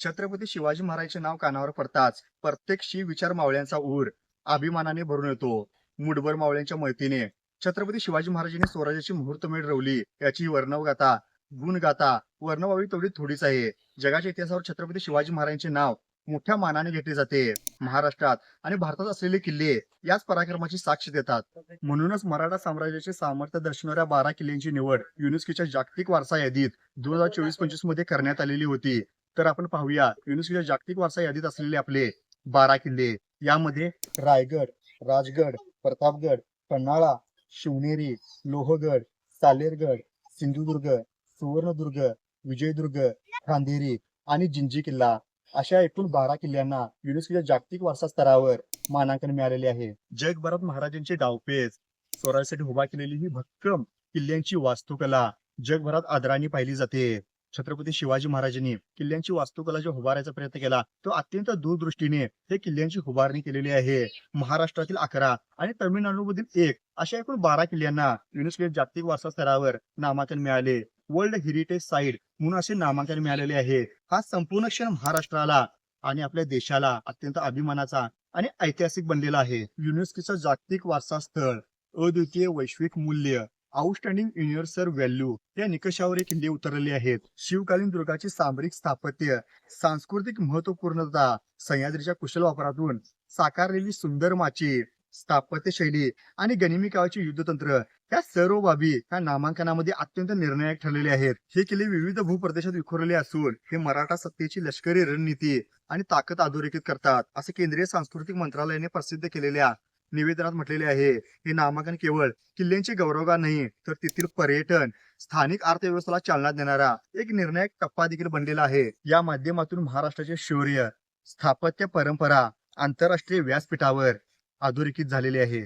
छत्रपती शिवाजी महाराजांचे नाव कानावर पडताच प्रत्येक शिव विचार मावळ्यांचा ऊर अभिमानाने भरून येतो. मुठभर मावळ्यांच्या मदतीने छत्रपती शिवाजी महाराजांनी स्वराज्याची मुहूर्तमेढ रवली. याची वर्णवगाथा गुणगाथा वर्णवावी तेवढी थोडीच आहे. जगाच्या इतिहासावर छत्रपती शिवाजी महाराजांचे नाव मोठ्या मानाने घेतले जाते. महाराष्ट्रात आणि भारतात असलेले किल्ले याच पराक्रमाची साक्ष देतात. म्हणूनच मराठा साम्राज्याचे सामर्थ्य दर्शवणाऱ्या बारा किल्ल्यांची निवड युनेस्कोच्या जागतिक वारसा यादीत दोन हजार चोवीस पंचवीसमध्ये करण्यात आलेली होती. तर आपण पाहूया. युनेस्कोच्या जागतिक वारसा यादीत असलेले आपले बारा किल्ले. यामध्ये रायगड राजगड प्रतापगड पन्हाळा शिवनेरी लोहगड सालेरगड सिंधुदुर्ग सुवर्णदुर्ग विजयदुर्ग खांदेरी आणि जिंजी किल्ला. अशा एकूण बारा किल्ल्यांना युनेस्कोच्या जागतिक वारसा स्तरावर मानांकन मिळालेले आहे. जगभरात महाराजांचे डावपेच स्वराज्यासाठी उभा केलेली ही भक्कम किल्ल्यांची वास्तुकला जगभरात आदराने पाहिली जाते. छत्रपती शिवाजी महाराजांनी किल्ल्यांची वास्तुकला जो उभारायचा प्रयत्न केला तो अत्यंत दूरदृष्टीने हे किल्ल्यांची उभारणी केलेली आहे. महाराष्ट्रातील अकरा आणि तमिळनाडूमधील एक अशा एकूण बारा किल्ल्यांना युनेस्को जागतिक वारसा स्तरावर नामांकन मिळाले. वर्ल्ड हेरिटेज साईट म्हणून असे नामांकन मिळालेले आहे. हा संपूर्ण क्षण महाराष्ट्राला आणि आपल्या देशाला अत्यंत अभिमानाचा आणि ऐतिहासिक बनलेला आहे. युनेस्कोचं जागतिक वारसा स्थळ अद्वितीय वैश्विक मूल्य आउटस्टँडिंग युनिव्हर्सल व्हॅल्यू या निकषावर एक किल्ले उतरलेले आहेत. शिवकालीन दुर्गाची सामरिक स्थापत्य. सांस्कृतिक महत्वपूर्णता सह्याद्रीच्या कुशल वापरातून साकारलेली सुंदर माची. स्थापत्य शैली आणि गनिमी काळाचे युद्धतंत्र. या सर्व बाबी या नामांकनामध्ये अत्यंत निर्णायक ठरलेले आहेत. हे किल्ले विविध भूप्रदेशात विखुरलेले असून हे मराठा सत्तेची लष्करी रणनीती आणि ताकद अधोरेखित करतात असे केंद्रीय सांस्कृतिक मंत्रालयाने प्रसिद्ध केलेल्या निवेदनात म्हटलेले आहे हे नामांकन केवळ किल्ल्यांची गौरवगार नाही तर तेथील पर्यटन स्थानिक अर्थव्यवस्थेला चालना देणारा एक निर्णायक टप्पा देखील बनलेला आहे. या माध्यमातून महाराष्ट्राचे शौर्य स्थापत्य परंपरा आंतरराष्ट्रीय व्यासपीठावर अधोरेखित झालेले आहे.